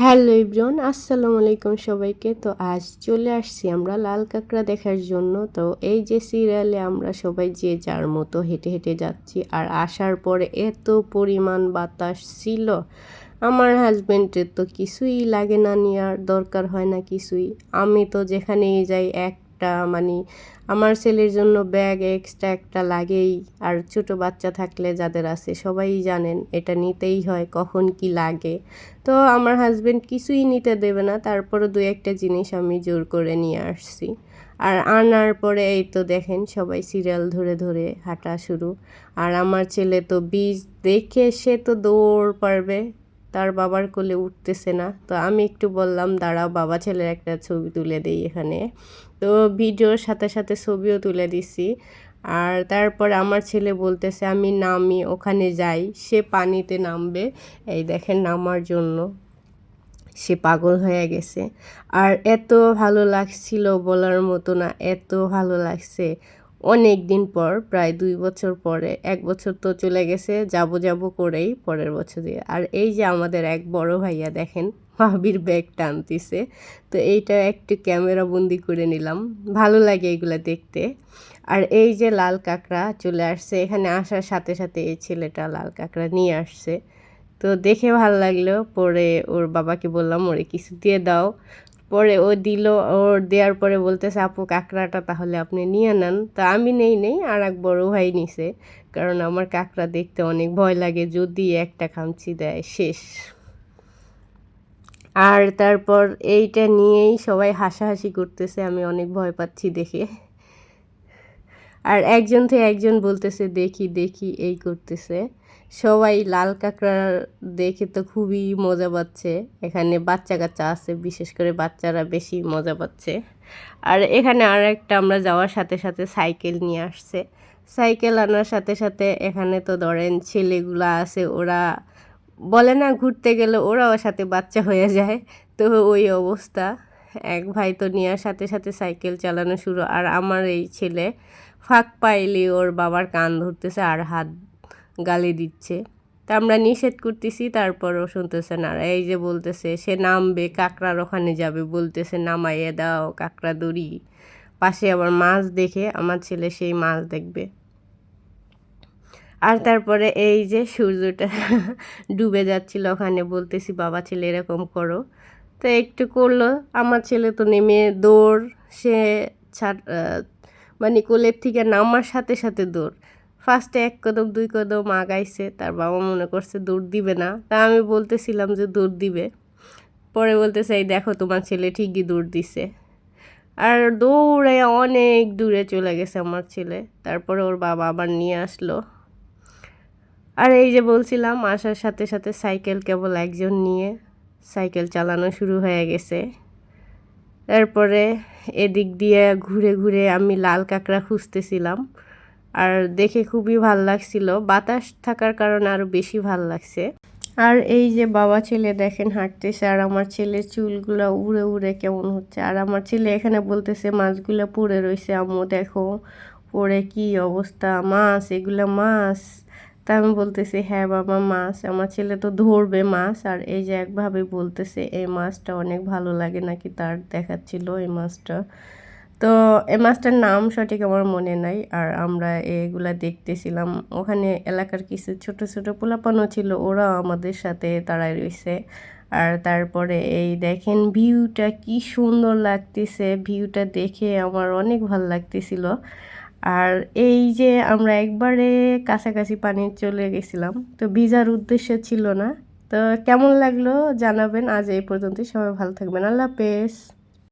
Hello ইব্রন আসসালামু আলাইকুম সবাইকে। তো আজ চলে আসছি আমরা লাল কাঁকড়া দেখার জন্য। তো এই যে সিরিয়ালে আমরা সবাই যে যার মতো হেঁটে হেঁটে যাচ্ছি আর আসার পরে এত পরিমাণ বাতাস ছিল, আমার হাজব্যান্ডের তো কিছুই লাগে না নেওয়ার দরকার হয় না কিছুই। আমি তো যেখানেই যাই একটা মানে আমার ছেলের জন্য ব্যাগ এক্সট্রা একটা লাগেই। আর ছোট বাচ্চা থাকলে যাদের আছে সবাই জানেন এটা নিতেই হয়, কখন কি লাগে। তো আমার হাজব্যান্ড কিছুই নিতে দেবে না তারপরে দু একটা জিনিস আমি জোর করে নিয়ে আসছি। আর আনার পরে এই তো দেখেন সবাই সিরিয়াল ধরে ধরে হাঁটা শুরু। আর আমার ছেলে তো বীজ দেখে সে তো দৌড় পারবে। তার বাবার কোলে উঠতেছে না। তো আমি একটু বললাম, দাঁড়াও, বাবা ছেলের একটা ছবি তুলে দিই এখানে। তো ভিডিওর সাথে সাথে ছবিও তুলে দিছি। আর তারপর আমার ছেলে বলতেছে, আমি নামি, ওখানে যাই। সে পানিতে নামবে। এই দেখেন নামার জন্য সে পাগল হয়ে গেছে। আর এত ভালো লাগছিল বলার মতো না, এত ভালো লাগছে। অনেক দিন পর, প্রায় দুই বছর পরে, এক বছর তো চলে গেছে, যাব যাব করেই পরের বছর দিয়ে। আর এই যে আমাদের এক বড় ভাইয়া দেখেন, ভাবির ব্যাগ টানতিছে। তো এইটা একটু ক্যামেরা বন্দি করে নিলাম। ভালো লাগে এগুলো দেখতে। আর এই যে লাল কাঁকড়া চলে আসছে, এখানে আসার সাথে সাথে এই ছেলেটা লাল কাঁকড়া নিয়ে আসছে। তো দেখে ভালো লাগল, পরে ওর বাবাকে বললাম, ওরে কিছু দিয়ে দাও। পরে ও দিল, ওর দেওয়ার পরে বলতেছে, আপু, কাঁকড়াটা তাহলে আপনি নিয়ে নেন। তো আমি নেই নেই, আর এক বড় ভাই নিছে, কারণ আমার কাঁকড়া দেখতে অনেক ভয় লাগে, যদি একটা খামচি দেয়, শেষ। আর তারপর এইটা নিয়েই সবাই হাসাহাসি করতেছে, আমি অনেক ভয় পাচ্ছি দেখে। আর একজন থেকে একজন বলতেছে, দেখি দেখি, এই করতেছে। সবাই লাল কাঁকড়া দেখে তো খুবই মজা পাচ্ছে। এখানে বাচ্চা কাচ্চা আছে, বিশেষ করে বাচ্চারা বেশি মজা পাচ্ছে। আর এখানে আর একটা আমরা যাওয়ার সাথে সাথে সাইকেল নিয়ে আসছে। সাইকেল আনার সাথে সাথে এখানে তো ধরেন ছেলেগুলা আছে, ওরা বলে না ঘুরতে গেলে ওরাও সাথে বাচ্চা হয়ে যায়। তো ওই অবস্থা। এক ভাই তো নেওয়ার সাথে সাথে সাইকেল চালানো শুরু। আর আমার এই ছেলে ফাঁক পাইলে ওর বাবার কান ধরতেছে আর হাত গালি দিচ্ছে। তা আমরা নিষেধ করতেছি তারপরও শুনতেছে, না, এই যে বলতেছে, সে নামবে, কাঁকড়ার ওখানে যাবে। বলতেছে, নামাইয়ে দাও, কাঁকড়া দড়ি। পাশে আবার মাছ দেখে, আমার ছেলে সেই মাছ দেখবে। আর তারপরে এই যে সূর্যটা ডুবে যাচ্ছিল ওখানে, বলতেছি, বাবা, ছেলে, এরকম করো। তো একটু করল, আমার ছেলে তো নেমে দৌড়, সে ছাড় মানে কোলের থেকে নামার সাথে সাথে দৌড়। ফার্স্টে এক কদম, দুই কদম আগাইছে, তার বাবা মনে করছে দৌড় দিবে না। তা আমি বলতেছিলাম যে দৌড় দিবে। পরে বলতেছে, এই দেখো, তোমার ছেলে ঠিকই দৌড় দিছে। আর দৌড়ে অনেক দূরে চলে গেছে আমার ছেলে। তারপরে ওর বাবা আবার নিয়ে আসলো। আর এই যে বলছিলাম, আসার সাথে সাথে সাইকেল কেবল একজন নিয়ে সাইকেল চালানো শুরু হয়ে গেছে। তারপরে এদিক দিয়ে ঘুরে ঘুরে আমি লাল কাঁকড়া খুঁজতেছিলাম। আর দেখে খুবই ভালো লাগছিল। বাতাস থাকার কারণে আরও বেশি ভালো লাগছে। আর এই যে বাবা ছেলে দেখেন হাঁটতেছে, আর আমার ছেলে চুলগুলো উড়ে উড়ে কেমন হচ্ছে। আর আমার ছেলে এখানে বলতেছে, মাছগুলো পড়ে রয়েছে আম্মু, দেখো, পড়ে কি অবস্থা? মাছ, এগুলো মাছ। তা আমি বলতেছি হ্যাঁ বাবা, মাছ, আমার ছেলে তো ধরবে মাছ। আর এই যে একভাবে বলতেছে, এই মাছটা অনেক ভালো লাগে নাকি তার দেখাচ্ছিল এই মাছটা? তো এই মাছটার নাম সঠিক আমার মনে নাই, আর আমরা এগুলা দেখতেছিলাম। ওখানে এলাকার কিছু ছোট ছোট পোলাপানও ছিল, ওরাও আমাদের সাথে তারাই রয়েছে। আর তারপরে এই দেখেন ভিউটা কি সুন্দর লাগতেছে, ভিউটা দেখে আমার অনেক ভালো লাগতেছিল। আর এই যে আমরা একবারে কাছাকাছি পানি চলে গেছিলাম, তো ভিজার উদ্দেশ্য ছিল না। তো কেমন লাগল জানাবেন। আজ এই পর্যন্ত সবাই ভালো থাকবেন। আল্লাহ হাফেজ।